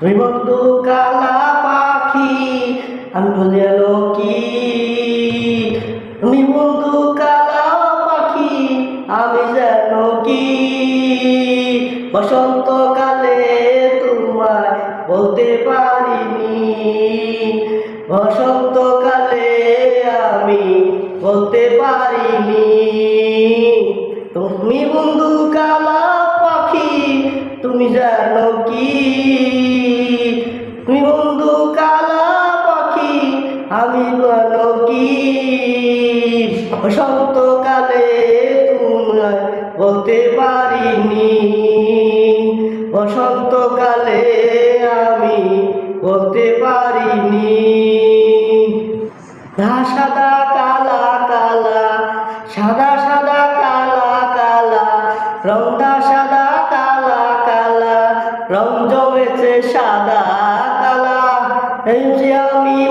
তুই বন্ধু কালা পাখি আমি বলিয়াল কি তুমি বন্ধু কালা পাখি আমি যেন কি বসন্তকালে তোমায় বলতে পারিনি। বসন্তকালে আমি বলতে পারিনি। তুমি বন্ধু কালা পাখি তুমি জানো কি আমি জানো কি? বসন্তকালে তোমায় বলতে পারিনি। বসন্তকালে আমি বলতে পারিনি। সাদা কালা কালা, সাদা সাদা কালা কালা, রংটা সাদা কালা কালা, রং জমেছে সাদা কালা। এই যে আমি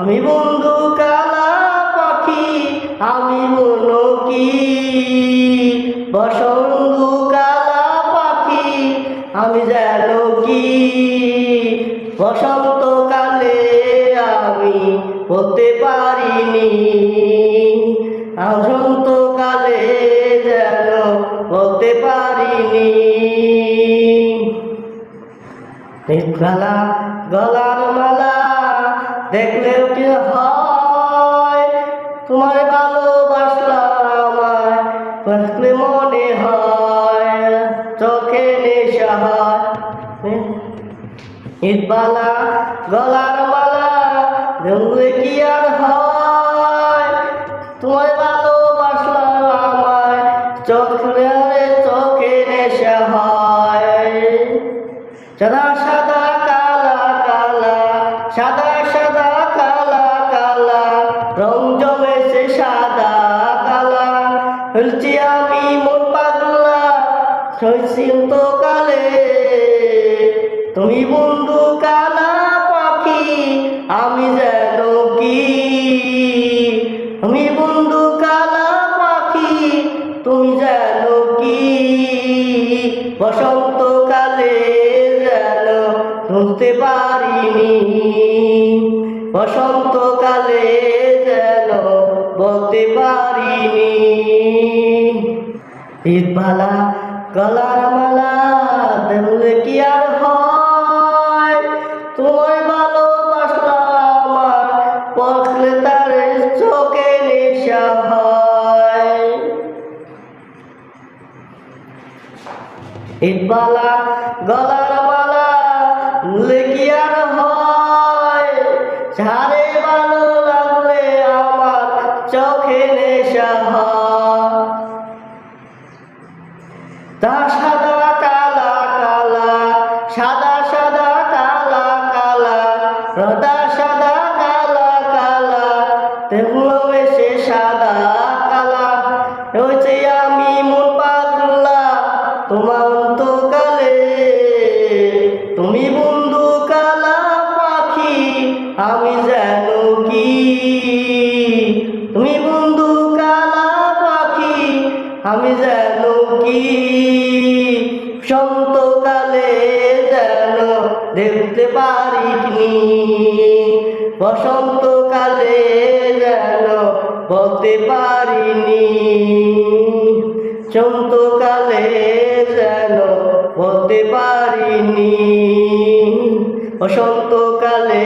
আমি বন্ধু কালা পাখি, আমি মন কি? বসন্ত কালা পাখি, আমি যেন কি? বসন্তকালে আমি হতে পারিনি। বসন্তকালে যেন হতে পারিনি। গলা গলার মালা দেখলেও কি হয়? তোমার ভালোবাসলাম আমায়, দেখলে মনে হয় চোখে নেশা হয়। ঈদবালা গলার মালা দেখলে কি আর হয়? তোমায় ভালোবাসলাম আমায়, চোখে চোখে নেশা হয়। সাদা সাদা সাদা সাদা কালা কালা। রং জমেছে সাদা, কালা। হলছি আমি মন পাগলা সৈসিন্ত কালে। তুমি বন্ধু কালা পাখি, আমি যেন শুনতে পারিনি। বসন্তকালে যেন বলতে পারিনি। ঈদবালা, গলার মালা দেখলে কি আর হয়? তোমায় ভালোবাসলাম আমার পথলে তার চোখে নেশা হয়। ঈদবালা, গলার মালা ঝাড়ে ভালো লাগলে আমার চোখে নেশা তা সাদা কালা কালা, সাদা সাদা কালা কালা, রদা সাদা কালা কালা তেমন এসে সাদা কালা। হয়েছে আমি মন পাগলা তোমার সন্তকালে যেন দেখতে পারিনি বসন্তকালে যেন বলতে পারিনি। সন্তকালে যেন বলতে পারিনি। বসন্তকালে